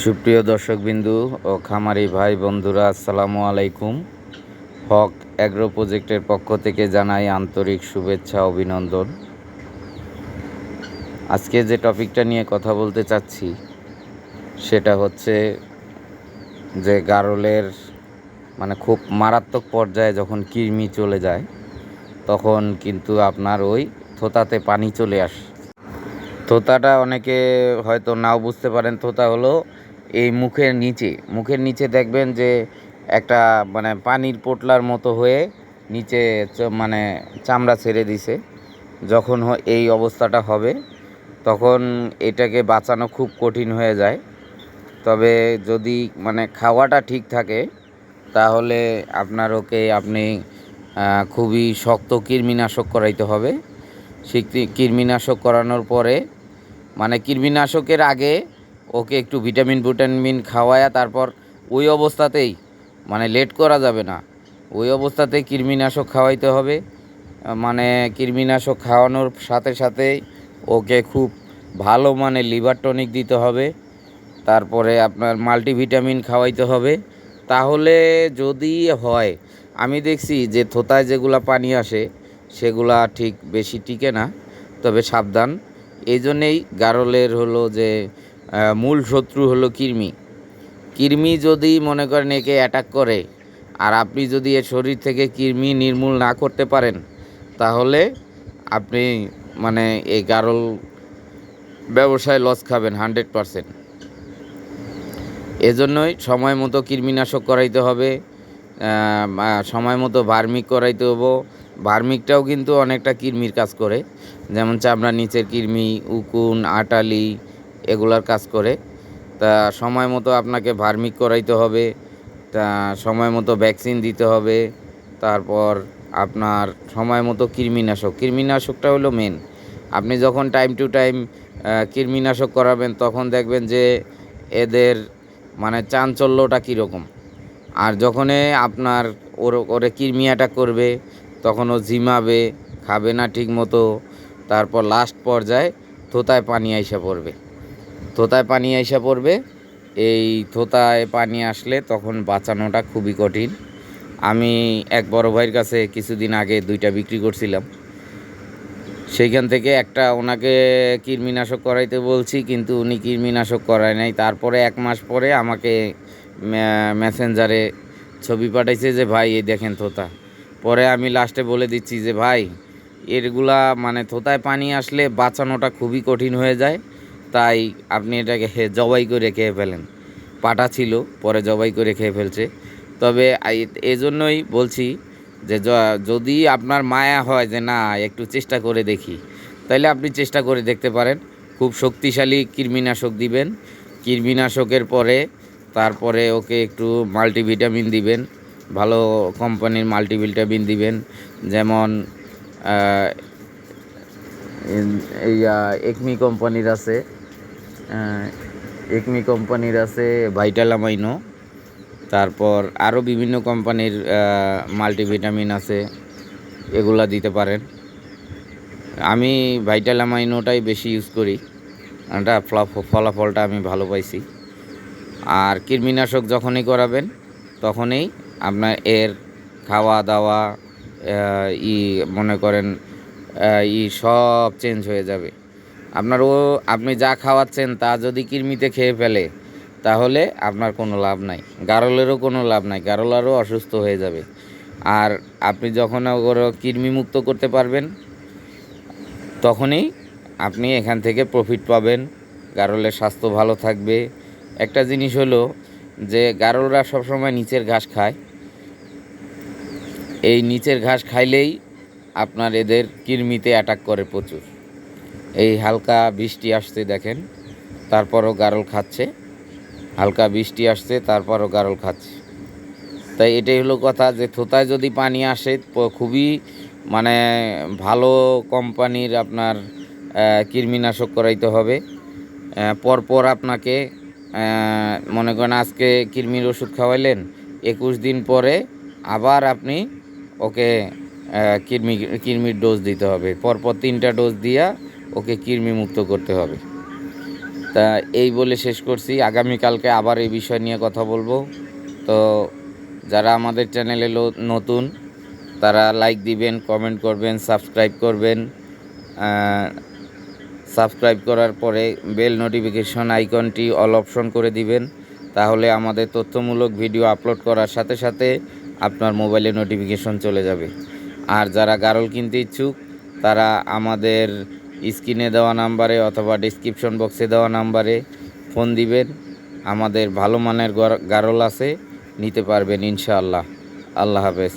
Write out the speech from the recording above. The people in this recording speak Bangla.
সুপ্রিয় দর্শকবিন্দু ও খামারি ভাই বন্ধুরা, আসসালামু আলাইকুম। হক অ্যাগ্রো প্রজেক্টের পক্ষ থেকে জানাই আন্তরিক শুভেচ্ছা, অভিনন্দন। আজকে যে টপিকটা নিয়ে কথা বলতে চাচ্ছি, সেটা হচ্ছে যে গারলের মানে খুব মারাত্মক পর্যায়ে যখন কৃমি চলে যায়, তখন কিন্তু আপনার ওই থোতাতে পানি চলে আসে। থোতাটা অনেকে হয়তো নাও বুঝতে পারেন, থোতা হলো এই মুখের নিচে। মুখের নিচে দেখবেন যে একটা মানে পানির পোটলার মতো হয়ে নিচে মানে চামড়া ছেড়ে দিছে। যখন এই অবস্থাটা হবে, তখন এটাকে বাঁচানো খুব কঠিন হয়ে যায়। তবে যদি মানে খাওয়াটা ঠিক থাকে, তাহলে আপনার ওকে আপনি খুবই শক্ত কৃমিনাশক করাইতে হবে। সেই কৃমিনাশক করানোর পরে মানে কৃমিনাশকের আগে ওকে একটু ভিটামিন ভিটামিন খাওয়ায়া তারপর ওই অবস্থাতেই মানে লেট করা যাবে না। ওই অবস্থাতেই কৃমিনাশক খাওয়াইতে হবে। মানে কৃমিনাশক খাওয়ানোর সাথে সাথে ওকে খুব ভালো মানে লিভার টনিক দিতে হবে। তারপরে আপনার মাল্টিভিটামিন খাওয়াইতে হবে। তাহলে যদি হয়, আমি দেখছি যে থোতায় যেগুলা পানি আসে, সেগুলা ঠিক বেশি টিকে না। তবে সাবধান। এই জন্যেই গারলের হলো যে মূল শত্রু হলো কৃমি। কৃমি যদি মনে করেন একে অ্যাটাক করে, আর আপনি যদি এর শরীর থেকে কৃমি নির্মূল না করতে পারেন, তাহলে আপনি মানে এই গারল ব্যবসায় লস খাবেন হান্ড্রেড পারসেন্ট এজন্যই সময় মতো কৃমিনাশক করাইতে হবে সময় মতো ভার্মিক করাইতে হব। ভার্মিকটাও কিন্তু অনেকটা কৃমির কাজ করে। যেমন চামড়ার নিচের কৃমি, উকুন, আটালি এগুলার কাজ করে। তা সময় মতো আপনাকে ভার্মিক করাইতে হবে, তা সময় মতো ভ্যাকসিন দিতে হবে, তারপর আপনার সময় মতো কৃমিনাশক। কৃমিনাশকটা হলো মেন আপনি যখন টাইম টু টাইম কৃমিনাশক করাবেন, তখন দেখবেন যে এদের মানে চাঞ্চল্যটা কীরকম। আর যখনই আপনার ওর, ওরে কৃমি করবে তখন ও ঝিমাবে, খাবে না ঠিক মতো তারপর লাস্ট পর্যায়ে থোতায় পানি আইসা পড়বে। থোতায় পানি আইসা পড়বে। এই থোতায় পানি আসলে তখন বাঁচানোটা খুবই কঠিন। আমি এক বড় ভাইয়ের কাছে কিছুদিন আগে দুইটা বিক্রি করছিলাম। সেইখান থেকে একটা ওনাকে কৃমিনাশক করাইতে বলছি, কিন্তু উনি কৃমিনাশক করায় নাই। তারপরে এক মাস পরে আমাকে মেসেঞ্জারে ছবি পাঠাইছে যে, ভাই, এই দেখেন থোতা। পরে আমি লাস্টে বলে দিচ্ছি যে, ভাই এরগুলা মানে থোতায় পানি আসলে বাঁচানোটা খুবই কঠিন হয়ে যায়। তাই আপনি এটাকে হে- জবাই করে খেয়ে ফেলেন। পাটা ছিল, পরে জবাই করে খেয়ে ফেলছে। তবে এজন্যই বলছি যে যদি আপনার মায়া হয় যে না, একটু চেষ্টা করে দেখি। তাহলে আপনি চেষ্টা করে দেখতে পারেন। খুব শক্তিশালী কৃমিনাশক দিবেন। কৃমিনাশকের পরে তারপরে ওকে একটু মাল্টিভিটামিন দিবেন। ভালো কোম্পানির মাল্টিভিটামিন দিবেন। যেমন এই একমি কোম্পানির আছে। একমি কোম্পানির আছে ভাইটালামাইনো তারপর আরও বিভিন্ন কোম্পানির মাল্টিভিটামিন আছে। এগুলা দিতে পারেন। আমি ভাইটালামাইনোটাই বেশি ইউজ করি। এটা ফলা- ফলাফলটা আমি ভালো পাইছি। আর কৃমিনাশক যখনই করাবেন, তখনই আপনার এর খাওয়া দাওয়া ই মনে করেন ই সব চেঞ্জ হয়ে যাবে। আপনার ও, আপনি যা খাওয়াচ্ছেন তা যদি কৃমিতে খেয়ে ফেলে, তাহলে আপনার কোনো লাভ নাই। গারলেরও কোনো লাভ নাই, গারলারও অসুস্থ হয়ে যাবে। আর আপনি যখন ওর কৃমিমুক্ত করতে পারবেন, তখনই আপনি এখান থেকে প্রফিট পাবেন, গারলের স্বাস্থ্য ভালো থাকবে। একটা জিনিস হলো যে, গারলরা সবসময় নিচের ঘাস খায়। এই নিচের ঘাস খাইলেই আপনার এদের কৃমিতে অ্যাটাক করে প্রচুর। এই হালকা বৃষ্টি আসতে দেখেন, তারপরও গারল খাচ্ছে। হালকা বৃষ্টি আসছে, তারপরও গারল খাচ্ছে। তাই এটাই হলো কথা যে থোতায় যদি পানি আসে খুবই মানে ভালো কোম্পানির আপনার কৃমিনাশক করাইতে হবে। পরপর আপনাকে মনে করেন আজকে কৃমির ওষুধ খাওয়াইলেন, একুশ দিন পরে আবার আপনি ওকে কৃমি, কৃমির ডোজ দিতে হবে। পরপর তিনটা ডোজ দিয়া ওকে কৃমি মুক্ত করতে হবে। তা এই বলে শেষ করছি। আগামীকালকে আবার এই বিষয় নিয়ে কথা বলব। তো যারা আমাদের চ্যানেলে নতুন, তারা লাইক দিবেন কমেন্ট করবেন সাবস্ক্রাইব করবেন। সাবস্ক্রাইব করার পরে বেল নোটিফিকেশন আইকনটি অল অপশন করে দিবেন। তাহলে আমাদের তথ্যমূলক ভিডিও আপলোড করার সাথে সাথে আপনার মোবাইলে নোটিফিকেশন চলে যাবে। আর যারা গারল কিনতে ইচ্ছুক, তারা আমাদের স্ক্রিনে দেওয়া নাম্বারে অথবা ডিসক্রিপশন বক্সে দেওয়া নাম্বারে ফোন দিবেন। আমাদের ভালো মানের গর- গারল আছে, নিতে পারবেন ইনশাআল্লাহ। আল্লাহ হাফেজ।